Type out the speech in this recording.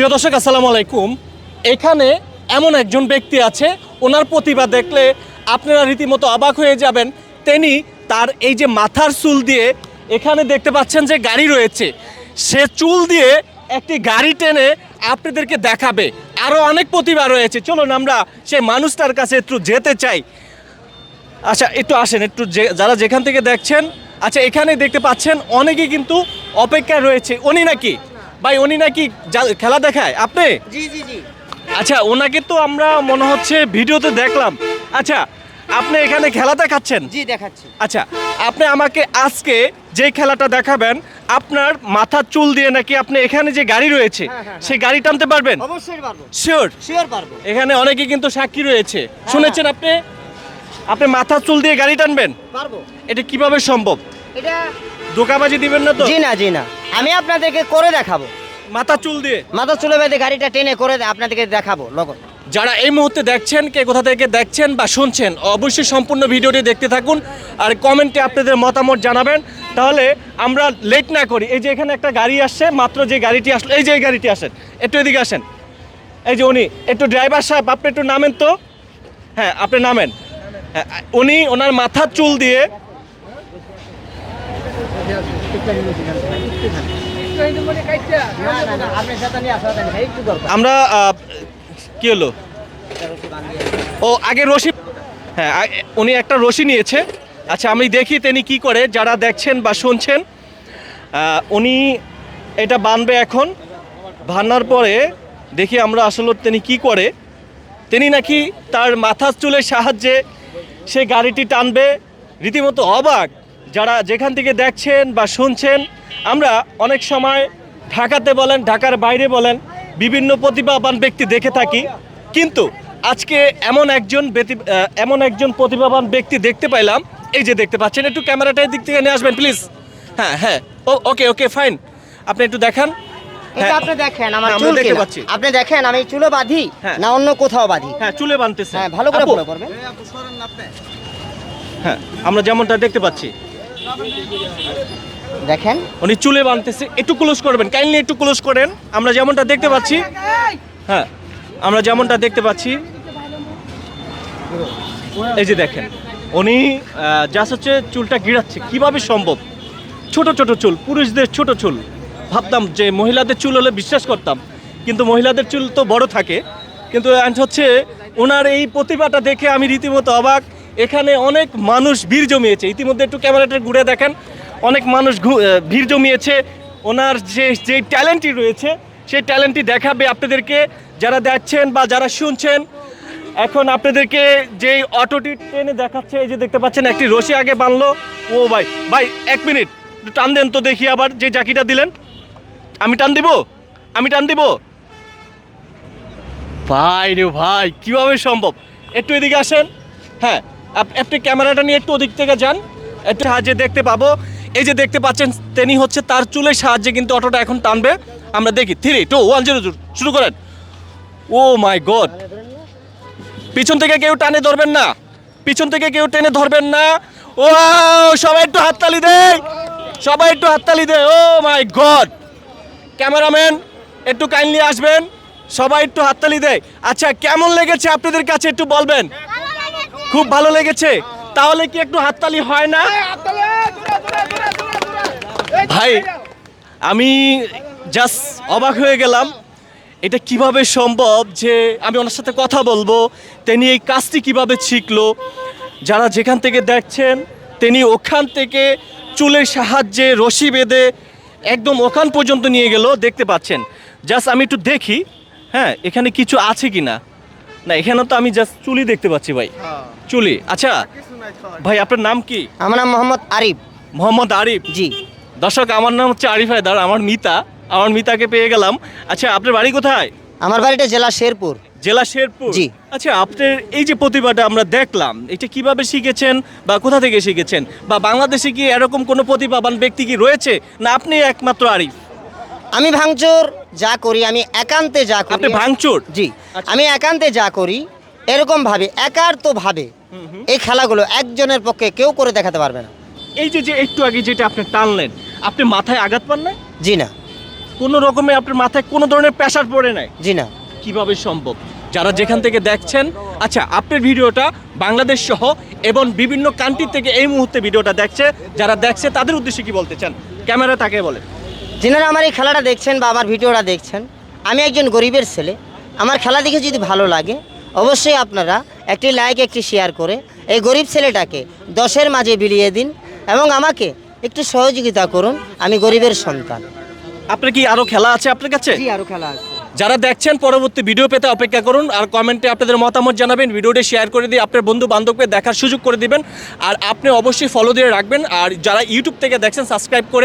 প্রিয় দর্শক, আসসালামু আলাইকুম। এখানে এমন একজন ব্যক্তি আছে, ওনার প্রতিভা দেখলে আপনারা রীতিমতো অবাক হয়ে যাবেন। তিনি তার এই যে মাথার চুল দিয়ে এখানে দেখতে পাচ্ছেন যে গাড়ি রয়েছে। সে চুল দিয়ে একটি গাড়ি টেনে আপনাদেরকে দেখাবে। আরও অনেক প্রতিভা রয়েছে। চলুন আমরা সেই মানুষটার কাছে একটু যেতে চাই। আচ্ছা একটু আসেন, একটু যে- যারা যেখান থেকে দেখছেন আচ্ছা এখানে দেখতে পাচ্ছেন, অনেকেই কিন্তু অপেক্ষায় রয়েছে। উনি নাকি? ভাই উনি নাকি খেলা দেখায়? আপনি? জি জি জি। আচ্ছা ওনাকে তো আমরা মনে হচ্ছে ভিডিওতে দেখলাম। আচ্ছা আপনি এখানে খেলা দেখাচ্ছেন? জি দেখাচ্ছি। আচ্ছা আপনি আমাকে আজকে যে খেলাটা দেখাবেন আপনার মাথার চুল দিয়ে নাকি আপনি এখানে যে গাড়ি রয়েছে হ্যাঁ, হ্যাঁ, সেই গাড়ি টানতে পারবেন? অবশ্যই পারব। শিওর শিওর পারব। এখানে অনেকে কিন্তু সাক্ষী রয়েছে। শুনেছেন আপনি? আপনি মাথার চুল দিয়ে গাড়ি টানবেন? পারব। এটা কীভাবে সম্ভব? এটা দোকাবাজি দিবেন না তো? জি না জি না। আমি আপনাদেরকে করে দেখাবো। মাথা চুল দিয়ে? মাথা চুলে বেঁধে গাড়িটা টেনে করে আপনাদেরকে দেখাবো লগন যারা এই মুহূর্তে দেখছেন কে কোথা থেকে দেখছেন বা শুনছেন অবশ্যই সম্পূর্ণ ভিডিওটি দেখতে থাকুন আর কমেন্টে আপনাদের মতামত জানাবেন। তাহলে আমরা লেট না করি। এই যে এখানে একটা গাড়ি আসছে মাত্র যে গাড়িটি আসলো এই যে এই গাড়িটি আসেন একটু এদিকে আসেন। এই যে উনি একটু ড্রাইভার সাহেব আপনি একটু নামেন তো? হ্যাঁ আপনি নামেন। হ্যাঁ, উনি ওনার মাথার চুল দিয়ে আমরা কি হলো? ও, আগে রশি হ্যাঁ উনি একটা রশি নিয়েছে। আচ্ছা আমি দেখি তিনি কি করে, যারা দেখছেন বা শুনছেন। উনি এটা বানবে এখন। বান্নার পরে দেখি আমরা আসলে তিনি কি করে। তিনি নাকি তার মাথার চুলের সাহায্যে সে গাড়িটি টানবে। রীতিমতো অবাক। যারা যেখান থেকে দেখছেন বা শুনছেন আমরা অনেক সময় ঢাকাতে বলেন ঢাকার বাইরে বলেন বিভিন্ন প্রতিভাবান ব্যক্তি দেখে থাকি। কিন্তু আজকে এমন একজন এমন একজন প্রতিভাবান ব্যক্তি দেখতে পাইলাম। এই যে দেখতে পাচ্ছেন একটু ক্যামেরাটা দিক থেকে নিয়ে আসবেন প্লিজ হ্যাঁ হ্যাঁ। ও ওকে ওকে ফাইন আপনি একটু দেখান। হ্যাঁ। আপনি দেখেন আমার হ্যাঁ, চুল। আপনি দেখেন আমি চুলে বাঁধি হ্যাঁ। না অন্য কোথাও বাঁধি? হ্যাঁ চুলে বানতেছে হ্যাঁ ভালো করে ফলো করবেন হ্যাঁ আমরা যেমনটা দেখতে পাচ্ছি। দেখেন। উনি চুলে বানতেছে। একটু ক্লোজ করবেন। কাইন্ডলি একটু ক্লোজ করেন। আমরা যেমনটা দেখতে পাচ্ছি হ্যাঁ আমরা যেমনটা দেখতে পাচ্ছি, এই যে দেখেন, উনি জাস্ট হচ্ছে চুলটা গিরাচ্ছে। কীভাবে সম্ভব? ছোট ছোট চুল, পুরুষদের ছোট চুল। ভাবতাম যে মহিলাদের চুল হলে বিশ্বাস করতাম, কিন্তু মহিলাদের চুল তো বড় থাকে। কিন্তু হচ্ছে ওনার এই প্রতিভাটা দেখে আমি রীতিমতো অবাক। এখানে অনেক মানুষ ভিড় জমিয়েছে। ইতিমধ্যে একটু ক্যামেরাটা ঘুরে দেখেন। অনেক মানুষ ভিড় জমিয়েছে। ওনার যে যে ট্যালেন্টটি রয়েছে, সেই ট্যালেন্টটি দেখাবে আপনাদেরকে। যারা দেখছেন বা যারা শুনছেন, এখন আপনাদেরকে যেই অটোটি ট্রেনে দেখাচ্ছে, এই যে দেখতে পাচ্ছেন, একটি রশি আগে বানলো। ও ভাই ভাই, এক মিনিট টান দেন তো দেখি আবার যে জাকিটা দিলেন। আমি টান দিব? আমি টান দিব? ভাই রে ভাই, কীভাবে সম্ভব? একটু এদিকে আসেন। হ্যাঁ আপনি ক্যামেরাটা নিয়ে একটু ওদিক থেকে যান, একটু সাহায্যে দেখতে পাবো। এই যে দেখতে পাচ্ছেন, তিনি হচ্ছে তার চুলের সাহায্যে কিন্তু অটোটা এখন টানবে। আমরা দেখি থ্রি টু ওয়ান জিরো শুরু করেন। Oh my god. পিছন থেকে কেউ টানে ধরবেন না। পিছন থেকে কেউ টেনে ধরবেন না। ও সবাই একটু হাততালি দেয় সবাই একটু হাততালি দেয় ও মাই গড। ক্যামেরাম্যান, একটু কাইন্ডলি আসবেন। সবাই একটু হাততালি দেয়। আচ্ছা কেমন লেগেছে আপনাদের কাছে একটু বলবেন? খুব ভালো লেগেছে। তাহলে কি একটু হাততালি হয় না? ভাই আমি জাস্ট অবাক হয়ে গেলাম। এটা কীভাবে সম্ভব যে আমি ওনার সাথে কথা বলব? তিনি এই কাজটি কীভাবে শিখলো? যারা যেখান থেকে দেখছেন তিনি ওখান থেকে চুলের সাহায্যে রশি বেঁধে একদম ওখান পর্যন্ত নিয়ে গেল দেখতে পাচ্ছেন। জাস্ট আমি একটু দেখি হ্যাঁ এখানে কিছু আছে কি না না এখানে তো আমি জাস্ট চুলি দেখতে পাচ্ছি ভাই। চুলি। আচ্ছা ভাই আপনার নাম কি? আমার নাম মোহাম্মদ আরিফ। মোহাম্মদ আরিফ? জি। দর্শক আমার নাম হচ্ছে আরিফ হায়দার আমার মিতা। আমার মিতাকে পেয়ে গেলাম। আচ্ছা আপনার বাড়ি কোথায়? আমার বাড়িটা জেলা শেরপুর। জেলা শেরপুর? জি। আচ্ছা আপনার এই যে প্রতিভাটা আমরা দেখলাম এটা কীভাবে শিখেছেন বা কোথা থেকে শিখেছেন? বা বাংলাদেশে কি এরকম কোনো প্রতিভাবান ব্যক্তি কি রয়েছে? না আপনি একমাত্র আরিফ। আমি ভাঙচুর যা করি আমি একান্তে যা করি। আপনি ভাঙচুর? জি। আচ্ছা। আমি একান্তে যা করি এরকম ভাবে একার্ত ভাবে এই খেলাগুলো একজনের পক্ষে কেউ করে দেখাতে পারবে না। এই যে যে একটু আগে যেটা আপনি টানলেন আপনি মাথায় আঘাত পান না জি না। কোনো রকমে আপনার মাথায় কোনো ধরনের প্রেশার পড়ে নাই? জি না। কীভাবে সম্ভব? যারা যেখান থেকে দেখছেন আচ্ছা আপনার ভিডিওটা বাংলাদেশ সহ এবং বিভিন্ন কান্ট্রি থেকে এই মুহূর্তে ভিডিওটা দেখছে যারা দেখছে তাদের উদ্দেশ্যে কি বলতে চান? ক্যামেরা তাকে বলে। যিনারা আমার এই খেলাটা দেখছেন বা আমার ভিডিওটা দেখছেন আমি একজন গরিবের ছেলে। আমার খেলা দেখে যদি ভালো লাগে অবশ্যই আপনারা একটি লাইক একটি শেয়ার করে এই গরিব ছেলেটাকে দশের মাঝে বিলিয়ে দিন এবং আমাকে একটু সহযোগিতা করুন আমি গরিবের সন্তান। আপনার কি আরও খেলা আছে আপনার কাছে? জি আরও খেলা আছে। যারা দেখছেন পরবর্তী ভিডিও পেতে অপেক্ষা করুন আর কমেন্টে আপনাদের মতামত জানাবেন ভিডিওটি শেয়ার করে দিয়ে আপনার বন্ধু বান্ধবকে দেখার সুযোগ করে দিবেন। আর আপনি অবশ্যই ফলো দিয়ে রাখবেন। আর যারা ইউটিউব থেকে দেখছেন সাবস্ক্রাইব করে